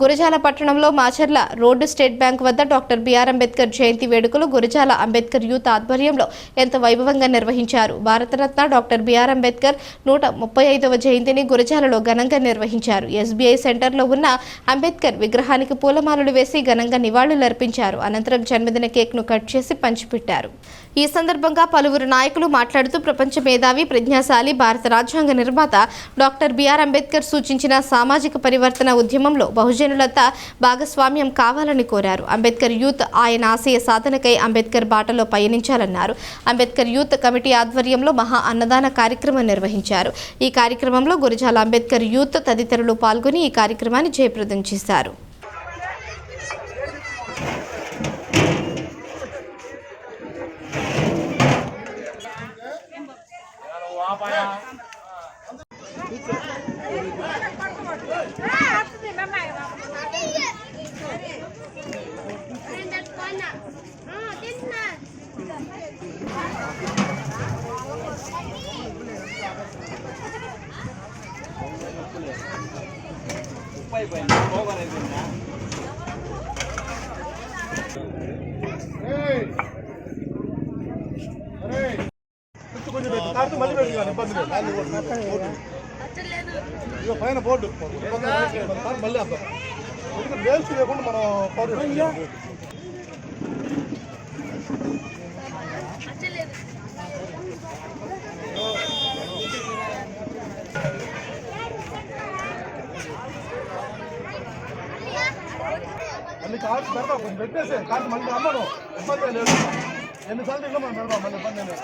గురజాల పట్టణంలో Macherla road state bank వద్ద doctor BR Ambedkar జయంతి వేడుకలు గురజాల అంబేద్కర్ యూత్ ఆధ్వర్యంలో ఎంత వైభవంగా నిర్వహించారు? భారతరత్న డాక్టర్ బిఆర్ అంబేద్కర్ నూట ముప్పై ఐదవ జయంతిని గురజాలలో ఘనంగా నిర్వహించారు. ఎస్బీఐ సెంటర్లో ఉన్న అంబేద్కర్ విగ్రహానికి పూలమాలలు వేసి ఘనంగా నివాళులర్పించారు. అనంతరం జన్మదిన కేక్ను కట్ చేసి పంచిపెట్టారు. ఈ సందర్భంగా పలువురు నాయకులు మాట్లాడుతూ ప్రపంచ మేధావి ప్రజ్ఞాశాలి భారత రాజ్యాంగ నిర్మాత డాక్టర్ బిఆర్ అంబేద్కర్ సూచించిన సామాజిక పరివర్తన ఉద్యమంలో బహుజనులంతా భాగస్వామ్యం కావాలని కోరారు అంబేద్కర్ యూత్ ఆయన ఆశయ సాధనకై అంబేద్కర్ బాటలో పయనించాలన్నారు అంబేద్కర్ యూత్ కమిటీ ఆధ్వర్యంలో మహా అన్నదాన కార్యక్రమం నిర్వహించారు ఈ కార్యక్రమంలో గురజాల అంబేద్కర్ యూత్ తదితరులు పాల్గొని ఈ కార్యక్రమాన్ని జయప్రదం చేశారు కొంచెం ఇబ్బంది లేదు. ఇదిగో పైన బోర్డు. మళ్ళీ వేస్ట్ చేయకుండా మనం అన్ని కార్డ్స్ పెడతాం. కొంచెం పెట్టేసే కార్డు మళ్ళీ అమ్మను ఇబ్బంది లేదు. ఎన్నిసార్లు ఇల్లు మనం పెడతాం. మళ్ళీ ఇబ్బంది లేదు.